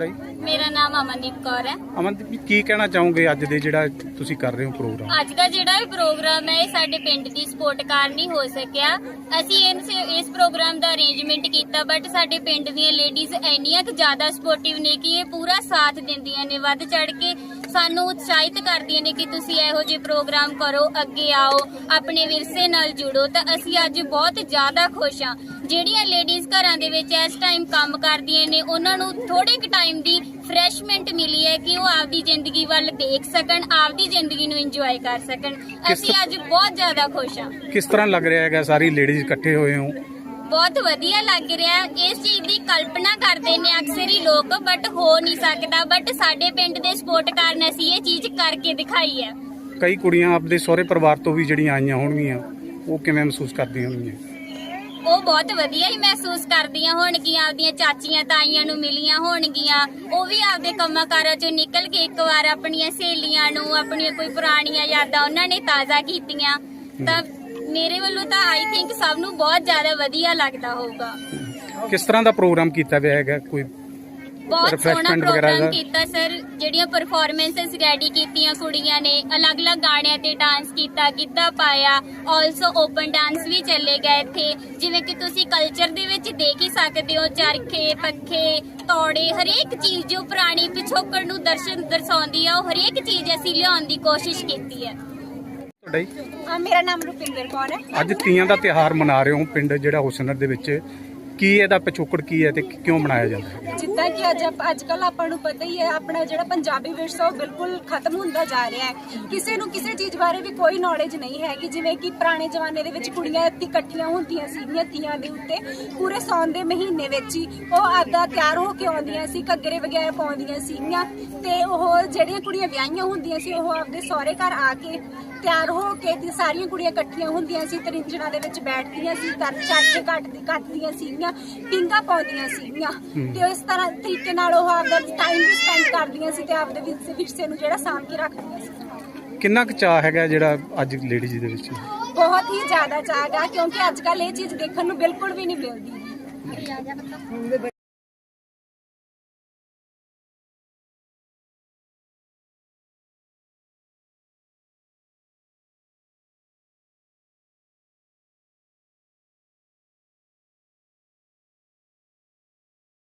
ਅਮਨਦੀਪ ਕੌਰ ਹੈ। ਅਮਨਦੀਪ ਜੀ, ਕੀ ਕਹਿਣਾ ਚਾਹੋਗੇ ਅੱਜ ਦੇ ਜਿਹੜਾ ਤੁਸੀਂ ਕਰ ਰਹੇ ਹੋ ਪ੍ਰੋਗਰਾਮ? ਅੱਜ ਦਾ ਜਿਹੜਾ ਇਹ ਪ੍ਰੋਗਰਾਮ ਹੈ ਇਹ ਸਾਡੇ ਪਿੰਡ ਦੀ ਸਪੋਰਟ ਕਾਰਨ ਹੀ ਹੋ ਸਕਿਆ। ਅਸੀਂ ਇਸ ਇਸ ਪ੍ਰੋਗਰਾਮ ਦਾ ਅਰੇਂਜਮੈਂਟ ਕੀਤਾ ਬਟ ਸਾਡੇ ਪਿੰਡ ਦੀਆਂ ਲੇਡੀਜ਼ ਇੰਨੀਆਂ ਕੁ ਜ਼ਿਆਦਾ ਸਪੋਰਟਿਵ ਨੇ ਕਿ ਇਹ ਪੂਰਾ ਸਾਥ ਦਿੰਦੀਆਂ ਨੇ ਵੱਧ ਚੜ ਕੇ ਸਾਨੂੰ ਉਤਸ਼ਾਹਿਤ ਕਰਦੀਆਂ ਨੇ ਕਿ ਤੁਸੀਂ ਇਹੋ ਜਿਹੇ ਪ੍ਰੋਗਰਾਮ ਕਰੋ ਅੱਗੇ ਆਓ ਆਪਣੇ ਵਿਰਸੇ ਨਾਲ ਜੁੜੋ। ਤਾਂ ਅਸੀਂ ਅੱਜ ਬਹੁਤ ਜ਼ਿਆਦਾ ਖੁਸ਼ ਹਾਂ। ਜਿਹੜੀਆਂ ਲੇਡੀਜ਼ ਘਰਾਂ ਦੇ ਵਿੱਚ ਇਸ ਟਾਈਮ ਕੰਮ ਕਰਦੀਆਂ ਨੇ ਉਹਨਾਂ ਨੂੰ ਥੋੜੇ ਕੁ ਟਾਈਮ ਦੀ ਫਰੈਸ਼ਮੈਂਟ ਮਿਲੀ ਹੈ ਕਿ ਉਹ ਆਪਦੀ ਜ਼ਿੰਦਗੀ ਵੱਲ ਦੇਖ ਸਕਣ ਆਪਦੀ ਜ਼ਿੰਦਗੀ ਨੂੰ ਇੰਜੋਏ ਕਰ ਸਕਣ। ਅਸੀਂ ਅੱਜ ਬਹੁਤ ਜ਼ਿਆਦਾ ਖੁਸ਼ ਹਾਂ। ਕਿਸ ਤਰ੍ਹਾਂ ਲੱਗ ਰਿਹਾ ਹੈਗਾ ਸਾਰੀ ਲੇਡੀਜ਼ ਇਕੱਠੇ ਹੋਏ ਹੋ ਬਹੁਤ ਵਧੀਆ ਲੱਗ ਰਿਹਾ। ਇਸ ਚੀਜ਼ ਦੀ ਕਲਪਨਾ ਕਰਦੇ ਨੇ ਅਕਸਰ ਹੀ ਲੋਕ ਬਟ ਹੋ ਨਹੀਂ ਸਕਦਾ। ਬਟ ਸਾਡੇ ਪਿੰਡ ਦੇ ਸਪੋਰਟ ਕਾਰਨ ਅਸੀਂ ਇਹ ਚੀਜ਼ ਕਰਕੇ ਦਿਖਾਈ ਹੈ। ਕਈ ਕੁੜੀਆਂ ਆਪਦੇ ਸਹੁਰੇ ਪਰਿਵਾਰ ਤੋਂ ਵੀ ਜਿਹੜੀਆਂ ਆਈਆਂ ਹੋਣਗੀਆਂ ਉਹ ਕਿਵੇਂ ਮਹਿਸੂਸ ਕਰਦੀਆਂ ਹੋਣਗੀਆਂ? ਉਹ ਬਹੁਤ ਵਧੀਆ ਹੀ ਮਹਿਸੂਸ ਕਰਦੀਆਂ ਹੋਣਗੀਆਂ, ਆਪਦੀਆਂ ਚਾਚੀਆਂ ਤਾਈਆਂ ਨੂੰ ਮਿਲੀਆਂ ਹੋਣਗੀਆਂ। ਉਹ ਵੀ ਆਪਦੇ ਕੰਮਾਂ ਕਾਰਾਂ ਚੋਂ ਨਿਕਲ ਕੇ ਇੱਕ ਵਾਰ ਆਪਣੀਆਂ ਸਹੇਲੀਆਂ ਨੂੰ, ਆਪਣੀਆਂ ਕੋਈ ਪੁਰਾਣੀਆਂ ਯਾਦਾਂ ਉਹਨਾਂ ਨੇ ਤਾਜ਼ਾ ਕੀਤੀਆਂ। ਤਾਂ ਮੇਰੇ ਵੱਲੋਂ ਤਾਂ ਆਈ ਥਿੰਕ ਸਭ ਨੂੰ ਬਹੁਤ ਜ਼ਿਆਦਾ ਵਧੀਆ ਲੱਗਦਾ ਹੋਊਗਾ। ਕਿਸ ਤਰ੍ਹਾਂ ਦਾ ਪ੍ਰੋਗਰਾਮ ਕੀਤਾ ਗਿਆ ਹੈਗਾ? ਕੋਈ ਬਹੁਤ ਸੋਹਣਾ Refreshment ਵਗੈਰਾ ਪ੍ਰੋਗਰਾਮ ਦਾ? ਕੀਤਾ ਸਰ ਜਿਹੜੀਆਂ ਪਰਫਾਰਮੈਂਸਸ ਰੈਡੀ ਕੀਤੀਆਂ ਕੁੜੀਆਂ ਨੇ ਅਲੱਗ-ਅਲੱਗ ਗਾਣਿਆਂ ਤੇ ਡਾਂਸ ਕੀਤਾ ਗਿੱਧਾ ਪਾਇਆ ਆਲਸੋ ਓਪਨ ਡਾਂਸ ਵੀ ਚੱਲੇ ਗਏ ਇੱਥੇ। ਜਿਵੇਂ ਕਿ ਤੁਸੀਂ ਕਲਚਰ ਦੇ ਵਿੱਚ ਦੇਖ ਹੀ ਸਕਦੇ ਹੋ ਚਰਖੇ ਪੱਖੇ ਤੌੜੇ ਹਰੇਕ ਚੀਜ਼ ਜੋ ਪੁਰਾਣੀ ਪਿਛੋਕੜ ਨੂੰ ਦਰਸ਼ਨ ਦਰਸਾਉਂਦੀ ਆ ਉਹ ਹਰੇਕ ਚੀਜ਼ ਅਸੀਂ ਲਿਆਉਣ ਦੀ ਕੋਸ਼ਿਸ਼ ਕੀਤੀ ਹੈ। ਤੁਹਾਡਾ ਜੀ? ਆ ਮੇਰਾ ਨਾਮ ਰੁਪਿੰਦਰ ਕੌਰ ਹੈ। ਅੱਜ ਤੀਆਂ ਦਾ ਤਿਹਾਰ ਮਨਾ ਰਹੇ ਹੋ ਪਿੰਡ ਜਿਹੜਾ ਹੁਸਨਰ ਦੇ ਵਿੱਚ। ਕੀ ਇਹਦਾ ਪਿਛੋਕੜ ਕੀ ਹੈ ਤੇ ਕਿਉਂ ਮਨਾਇਆ ਜਾਂਦਾ ਹੈ? ਜਿੱਦਾਂ ਕਿ ਅੱਜ ਅੱਜ ਕੱਲ ਆਪਾਂ ਨੂੰ ਪਤਾ ਹੀ ਹੈ, ਆਪਣਾ ਜਿਹੜਾ ਪੰਜਾਬੀ ਵਿਰਸਾ ਉਹ ਬਿਲਕੁਲ ਖਤਮ ਹੁੰਦਾ ਜਾ ਰਿਹਾ ਹੈ। ਕਿਸੇ ਨੂੰ ਕਿਸੇ ਚੀਜ਼ ਬਾਰੇ ਵੀ ਕੋਈ ਨੌਲੇਜ ਨਹੀਂ ਹੈਗੀ ਜਿਵੇਂ ਕਿ ਪੁਰਾਣੇ ਜ਼ਮਾਨੇ ਦੇ ਵਿੱਚ ਕੁੜੀਆਂ ਇਕੱਠੀਆਂ ਹੁੰਦੀਆਂ ਸੀਗੀਆਂ ਤੀਆਂ ਦੇ ਉੱਤੇ, ਪੂਰੇ ਸੌਣ ਦੇ ਮਹੀਨੇ ਵਿੱਚ ਹੀ ਉਹ ਆਦਾ ਤਿਆਰ ਹੋ ਕੇ ਆਉਂਦੀਆਂ ਸੀ, ਘੱਗਰੇ ਵਗੈਰਾ ਪਾਉਂਦੀਆਂ ਸੀਗੀਆਂ ਤੇ ਉਹ ਜਿਹੜੀਆਂ ਕੁੜੀਆਂ ਵਿਆਹੀਆਂ ਹੁੰਦੀਆਂ ਸੀ, ਉਹ ਆਪਦੇ ਸਹੁਰੇ ਘਰ ਆ ਕੇ ਤਿਆਰ ਹੋ ਕੇ ਤੇ ਸਾਰੀਆਂ ਕੁੜੀਆਂ ਇਕੱਠੀਆਂ ਹੁੰਦੀਆਂ ਸੀ, ਤਰਿੰਜਣਾ ਦੇ ਵਿੱਚ ਬੈਠਦੀਆਂ ਸੀ, ਤਰ ਚਾਚੇ ਕੱਟਦੀਆਂ ਸੀਗੀਆਂ। ਪਿੰਗਾ ਪਾਉਂਦੀਆਂ ਸੀਗੀਆਂ। ਤੇ ਇਸ ਤਰ੍ਹਾਂ ਤਰੀਕੇ ਨਾਲ ਉਹ ਆਪਦਾ ਟਾਈਮ ਵੀ ਸਪੈਂਡ ਕਰਦੀਆਂ ਸੀ ਤੇ ਆਪਦੇ ਵਿਰਸੇ ਵਿਰਸੇ ਨੂੰ ਜਿਹੜਾ ਸਾਂਭ ਕੇ ਰੱਖਦੀਆਂ ਸੀ। ਕਿੰਨਾ ਕੁ ਚਾਹ ਹੈਗਾ ਜਿਹੜਾ ਅੱਜ ਲੇਡੀਜ਼ ਦੇ ਵਿੱਚ? ਬਹੁਤ ਹੀ ਜ਼ਿਆਦਾ ਚਾਹਗਾ ਕਿਉਂਕਿ ਅੱਜ ਕੱਲ ਇਹ ਚੀਜ਼ ਦੇਖਣ ਨੂੰ ਬਿਲਕੁਲ ਵੀ ਨਹੀਂ ਮਿਲਦੀ।